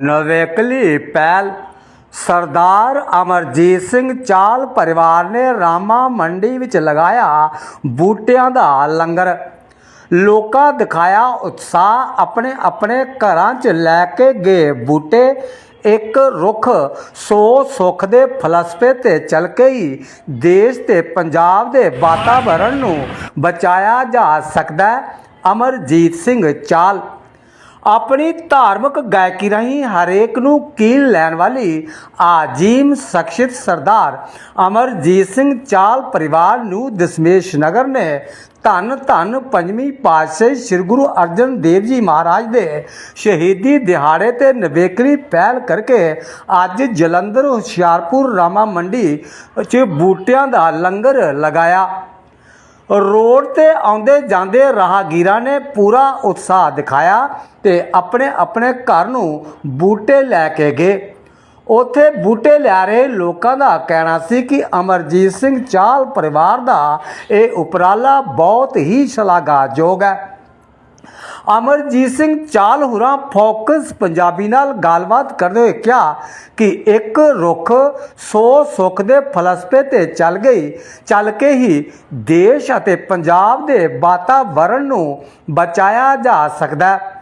ਨਵੇਕਲੀ ਪਹਿਲ ਸਰਦਾਰ ਅਮਰਜੀਤ ਸਿੰਘ ਚਾਲ ਪਰਿਵਾਰ ਨੇ ਰਾਮਾ ਮੰਡੀ ਵਿੱਚ ਲਗਾਇਆ ਬੂਟਿਆਂ ਦਾ ਲੰਗਰ। ਲੋਕਾਂ ਦਿਖਾਇਆ ਉਤਸ਼ਾਹ, ਆਪਣੇ ਆਪਣੇ ਘਰਾਂ 'ਚ ਲੈ ਕੇ ਗਏ ਬੂਟੇ। ਇੱਕ ਰੁੱਖ ਸੋ ਸੁੱਖ ਦੇ ਫਲਸਫੇ ਤੇ ਚੱਲ ਕੇ ਹੀ ਦੇਸ਼ ਤੇ ਪੰਜਾਬ ਦੇ ਵਾਤਾਵਰਣ ਨੂੰ ਬਚਾਇਆ ਜਾ ਸਕਦਾ ਅਮਰਜੀਤ ਸਿੰਘ ਚਾਲ ਆਪਣੀ ਧਾਰਮਿਕ ਗਾਇਕੀ ਰਾਹੀਂ ਹਰੇਕ ਨੂੰ ਕੀਲ ਲੈਣ ਵਾਲੀ ਆਜੀਮ ਸ਼ਖਸੀਅਤ ਸਰਦਾਰ ਅਮਰਜੀਤ ਸਿੰਘ ਚਾਲ ਪਰਿਵਾਰ ਨੂੰ ਦਸ਼ਮੇਸ਼ ਨਗਰ ਨੇ ਧੰਨ ਧੰਨ ਪੰਜਵੀਂ ਪਾਤਸ਼ਾਹੀ ਸ੍ਰੀ ਗੁਰੂ ਅਰਜਨ ਦੇਵ ਜੀ ਮਹਾਰਾਜ ਦੇ ਸ਼ਹੀਦੀ ਦਿਹਾੜੇ ਤੇ ਨਵੇਕਲੀ ਪਹਿਲ ਕਰਕੇ ਅੱਜ ਜਲੰਧਰ ਹੁਸ਼ਿਆਰਪੁਰ ਰਾਮਾ ਮੰਡੀ 'ਚ ਬੂਟਿਆਂ ਦਾ ਲੰਗਰ ਲਗਾਇਆ। ਰੋਡ ਤੇ ਆਉਂਦੇ ਜਾਂਦੇ ਰਾਹਗੀਰਾਂ ਨੇ ਪੂਰਾ ਉਤਸ਼ਾਹ ਦਿਖਾਇਆ ਤੇ ਆਪਣੇ ਆਪਣੇ ਘਰ ਨੂੰ ਬੂਟੇ ਲੈ ਕੇ ਗਏ। ਉੱਥੇ ਬੂਟੇ ਲਿਆ ਰਹੇ ਲੋਕਾਂ ਦਾ ਕਹਿਣਾ ਸੀ ਕਿ ਅਮਰਜੀਤ ਸਿੰਘ ਚਾਲ ਪਰਿਵਾਰ ਦਾ ਇਹ ਉਪਰਾਲਾ ਬਹੁਤ ਹੀ ਸ਼ਲਾਘਾਯੋਗ ਹੈ। ਅਮਰਜੀਤ ਸਿੰਘ ਚਾਲ ਹੁਰਾਂ ਫੋਕਸ ਪੰਜਾਬੀ ਨਾਲ ਗੱਲਬਾਤ ਕਰਦੇ ਹੋਏ ਕਿਹਾ ਕਿ ਇੱਕ ਰੁੱਖ ਸੋ ਸੁੱਖ ਦੇ ਫਲਸਫੇ ਤੇ ਚੱਲ ਗਈ, ਚੱਲ ਕੇ ਹੀ ਦੇਸ਼ ਅਤੇ ਪੰਜਾਬ ਦੇ ਵਾਤਾਵਰਣ ਨੂੰ ਬਚਾਇਆ ਜਾ ਸਕਦਾ ਹੈ।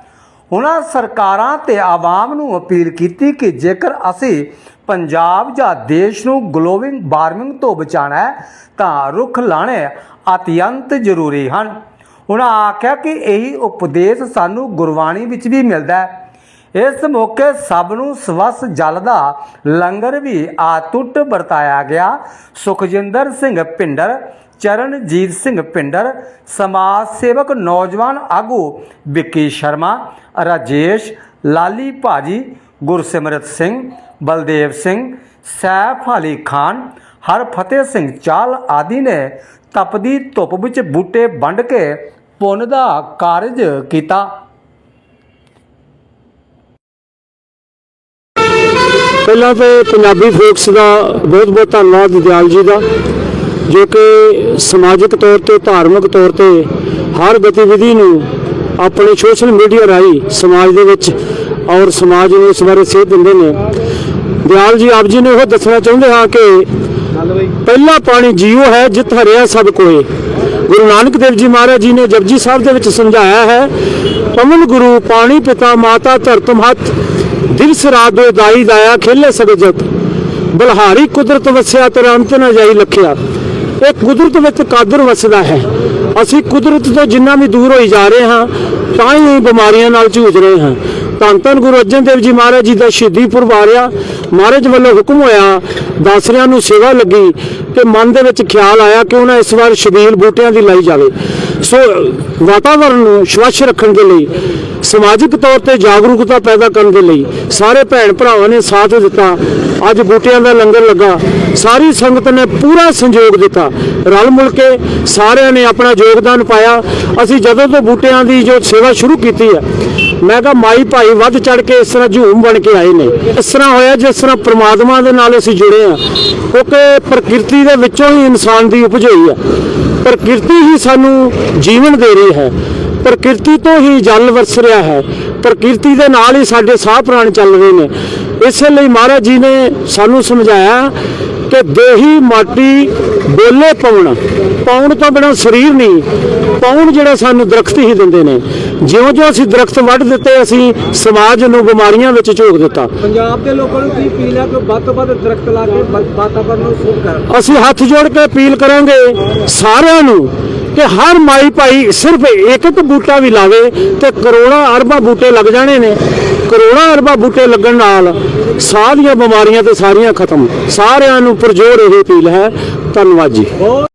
ਉਹਨਾਂ ਸਰਕਾਰਾਂ ਤੇ ਆਵਾਮ ਨੂੰ ਅਪੀਲ ਕੀਤੀ ਕਿ ਜੇਕਰ ਅਸੀਂ ਪੰਜਾਬ ਜਾਂ ਦੇਸ਼ ਨੂੰ ਗਲੋਬਲ ਵਾਰਮਿੰਗ ਤੋਂ ਬਚਾਉਣਾ ਹੈ, ਤਾਂ ਰੁੱਖ ਲਾਣੇ ਅਤਿਅੰਤ ਜ਼ਰੂਰੀ ਹਨ। ਉਹਨਾਂ ਆਖਿਆ ਕਿ ਇਹੀ ਉਪਦੇਸ਼ ਸਾਨੂੰ ਗੁਰਬਾਣੀ ਵਿੱਚ ਵੀ ਮਿਲਦਾ ਹੈ। ਇਸ ਮੌਕੇ ਸਭ ਨੂੰ ਸਵਸ ਜਲ ਦਾ ਲੰਗਰ ਵੀ ਆਤੁੱਟ ਵਰਤਾਇਆ ਗਿਆ। ਸੁਖਜਿੰਦਰ ਸਿੰਘ ਪਿੰਡਰ ਚਰਨਜੀਤ ਸਿੰਘ ਪਿੰਡਰ ਸਮਾਜ ਸੇਵਕ ਨੌਜਵਾਨ ਆਗੂ ਵਿੱਕੀ ਸ਼ਰਮਾ, ਰਾਜੇਸ਼, ਲਾਲੀ ਭਾਜੀ, ਗੁਰਸਿਮਰਤ ਸਿੰਘ, ਬਲਦੇਵ ਸਿੰਘ ਸੈਫ ਅਲੀ ਖਾਨ, ਹਰਫਤਿਹ ਸਿੰਘ ਚਾਲ ਆਦਿ ਨੇ ਤਪਦੀ ਧੁੱਪ ਵਿੱਚ ਬੂਟੇ ਵੰਡ ਕੇ ਪੁੰਨ ਦਾ ਕਾਰਜ ਕੀਤਾ। ਪਹਿਲਾਂ ਤੇ ਪੰਜਾਬੀ ਫੋਕਸ ਦਾ ਬਹੁਤ ਬਹੁਤ ਧੰਨਵਾਦ ਦਿਆਲ ਜੀ ਦਾ, ਜੋ ਕਿ ਸਮਾਜਿਕ ਤੌਰ ਤੇ, ਧਾਰਮਿਕ ਤੌਰ ਤੇ ਹਰ ਗਤੀਵਿਧੀ ਨੂੰ ਆਪਣੇ ਸੋਸ਼ਲ ਮੀਡੀਆ ਰਾਹੀਂ ਸਮਾਜ ਦੇ ਵਿੱਚ ਔਰ ਸਮਾਜ ਨੂੰ ਇਸ ਬਾਰੇ ਸੇਧ ਦਿੰਦੇ ਨੇ। ਦਿਆਲ ਜੀ, ਆਪ ਜੀ ਨੇ ਉਹ ਦੱਸਣਾ ਚਾਹੁੰਦੇ ਹਾਂ ਕਿ ਪਹਿਲਾ ਪਾਣੀ ਜੀਉ ਹੈ, ਜਿਤ ਹਰਿਆ ਸਭ ਕੋਏ। ਗੁਰੂ ਨਾਨਕ ਦੇਵ ਜੀ ਮਹਾਰਾਜ ਜੀ ਨੇ ਜਪਜੀ ਸਾਹਿਬ ਦੇ ਵਿੱਚ ਸਮਝਾਇਆ ਹੈ ਪਵਨ ਗੁਰੂ ਪਾਣੀ ਪਿਤਾ ਮਾਤਾ ਧਰਤ ਮਹਤ ਦਿਵਸ ਰਾਤ ਦੋ ਦਾਈ ਦਾਇਆ ਖੇਲੇ ਸਭ ਜਤ। ਬਲਹਾਰੀ ਕੁਦਰਤ ਵਸਿਆ ਤੇ ਅੰਤ ਨਾ ਜਾਈ ਲਖਿਆ। ਇਹ ਕੁਦਰਤ ਵਿੱਚ ਕਾਦਰ ਵਸਦਾ ਹੈ। ਅਸੀਂ ਕੁਦਰਤ ਤੋਂ ਜਿੰਨਾ ਵੀ ਦੂਰ ਹੋਈ ਜਾ ਰਹੇ ਹਾਂ, ਤਾਂ ਹੀ ਬਿਮਾਰੀਆਂ ਨਾਲ ਝੂਝ ਰਹੇ ਹਾਂ। ਧੰਨ ਧੰਨ ਗੁਰੂ ਅਰਜਨ ਦੇਵ ਜੀ ਮਹਾਰਾਜ ਜੀ ਦਾ ਸ਼ਹੀਦੀ ਪੁਰਬ ਆ ਰਿਹਾ। ਮਹਾਰਾਜ ਵੱਲੋਂ ਹੁਕਮ ਹੋਇਆ, ਦਾਸਰਿਆਂ ਨੂੰ ਸੇਵਾ ਲੱਗੀ ਤੇ ਮਨ ਦੇ ਵਿੱਚ ਖਿਆਲ ਆਇਆ ਕਿ ਉਹਨਾਂ ਇਸ ਵਾਰ ਸ਼ਬੀਲ ਬੂਟਿਆਂ ਦੀ ਲਾਈ ਜਾਵੇ। ਸੋ ਵਾਤਾਵਰਣ ਨੂੰ ਸਵੱਛ ਰੱਖਣ ਦੇ ਲਈ, ਸਮਾਜਿਕ ਤੌਰ ਤੇ ਜਾਗਰੂਕਤਾ ਪੈਦਾ ਕਰਨ ਦੇ ਲਈ ਸਾਰੇ ਭੈਣ ਭਰਾਵਾਂ ਨੇ ਸਾਥ ਦਿੱਤਾ। ਅੱਜ ਬੂਟਿਆਂ ਦਾ ਲੰਗਰ ਲੱਗਾ, ਸਾਰੀ ਸੰਗਤ ਨੇ ਪੂਰਾ ਸੰਯੋਗ ਦਿੱਤਾ। ਰਲ ਮਿਲ ਕੇ ਸਾਰਿਆਂ ਨੇ ਆਪਣਾ ਯੋਗਦਾਨ ਪਾਇਆ। ਅਸੀਂ ਜਦੋਂ ਤੋਂ ਬੂਟਿਆਂ ਦੀ ਜੋ ਸੇਵਾ ਸ਼ੁਰੂ ਕੀਤੀ ਹੈ ਮੈਂ ਕਿਹਾ, ਮਾਈ ਭਾਈ ਵੱਧ ਚੜ ਕੇ ਇਸ ਤਰ੍ਹਾਂ ਝੂਮ ਬਣ ਕੇ ਆਏ ਨੇ। ਇਸ ਤਰ੍ਹਾਂ ਹੋਇਆ ਜਿਸ ਤਰ੍ਹਾਂ ਪ੍ਰਮਾਤਮਾ ਦੇ ਨਾਲ ਅਸੀਂ ਜੁੜੇ ਆ ਕਿਉਂਕਿ ਪ੍ਰਕਿਰਤੀ ਦੇ ਵਿੱਚੋਂ ਹੀ ਇਨਸਾਨ ਦੀ ਉਪਜ ਹੋਈ ਹੈ। ਪ੍ਰਕਿਰਤੀ ਹੀ ਸਾਨੂੰ ਜੀਵਨ ਦੇ ਰਹੀ ਹੈ। ਪ੍ਰਕਿਰਤੀ ਤੋਂ ਹੀ ਜਲ ਵਰਸ ਰਿਹਾ ਹੈ। ਪ੍ਰਕਿਰਤੀ ਦੇ ਨਾਲ ਹੀ ਸਾਡੇ ਸਾਹ ਪ੍ਰਾਣ ਚੱਲ ਰਹੇ ਨੇ। ਇਸੇ ਲਈ ਮਹਾਰਾਜ ਜੀ ਨੇ ਸਾਨੂੰ ਸਮਝਾਇਆ ਕਿ ਦੇਹੀ ਮਾਟੀ ਬੋਲੇ ਪਵਨ ਪੌਣ ਤੋਂ ਬਿਨਾਂ ਸਰੀਰ ਨਹੀਂ। ਪੌਣ ਜਿਹੜਾ ਸਾਨੂੰ ਦਰਖਤ ਹੀ ਦਿੰਦੇ ਨੇ। ਜਿਉਂ ਜਿਉਂ ਅਸੀਂ ਦਰਖਤ ਵੱਢ ਦਿੱਤੇ ਅਸੀਂ ਸਮਾਜ ਨੂੰ ਬਿਮਾਰੀਆਂ ਵਿੱਚ ਝੋਕ ਦਿੱਤਾ। ਪੰਜਾਬ ਦੇ ਲੋਕਾਂ ਨੂੰ ਕੀ ਅਪੀਲ ਹੈ ਕਿ ਵੱਧ ਤੋਂ ਵੱਧ ਦਰਖਤ ਲਾ ਕੇ ਵਾਤਾਵਰਨ ਨੂੰ ਸ਼ੁੱਧ ਕਰਨ? ਅਸੀਂ ਹੱਥ ਜੋੜ ਕੇ ਅਪੀਲ ਕਰਾਂਗੇ ਸਾਰਿਆਂ ਨੂੰ ਕਿ ਹਰ ਮਾਈ ਭਾਈ ਸਿਰਫ ਇੱਕ ਇੱਕ ਬੂਟਾ ਵੀ ਲਾਵੇ ਤੇ ਕਰੋੜਾਂ ਅਰਬਾਂ ਬੂਟੇ ਲੱਗ ਜਾਣੇ ਨੇ। ਕਰੋੜਾਂ ਅਰਬਾਂ ਬੂਟੇ ਲੱਗਣ ਨਾਲ ਸਾਹ ਦੀਆਂ ਬਿਮਾਰੀਆਂ ਤੇ ਸਾਰੀਆਂ ਖਤਮ। ਸਾਰਿਆਂ ਨੂੰ ਪੁਰਜੋਰ ਇਹ ਅਪੀਲ ਹੈ। ਧੰਨਵਾਦ ਜੀ।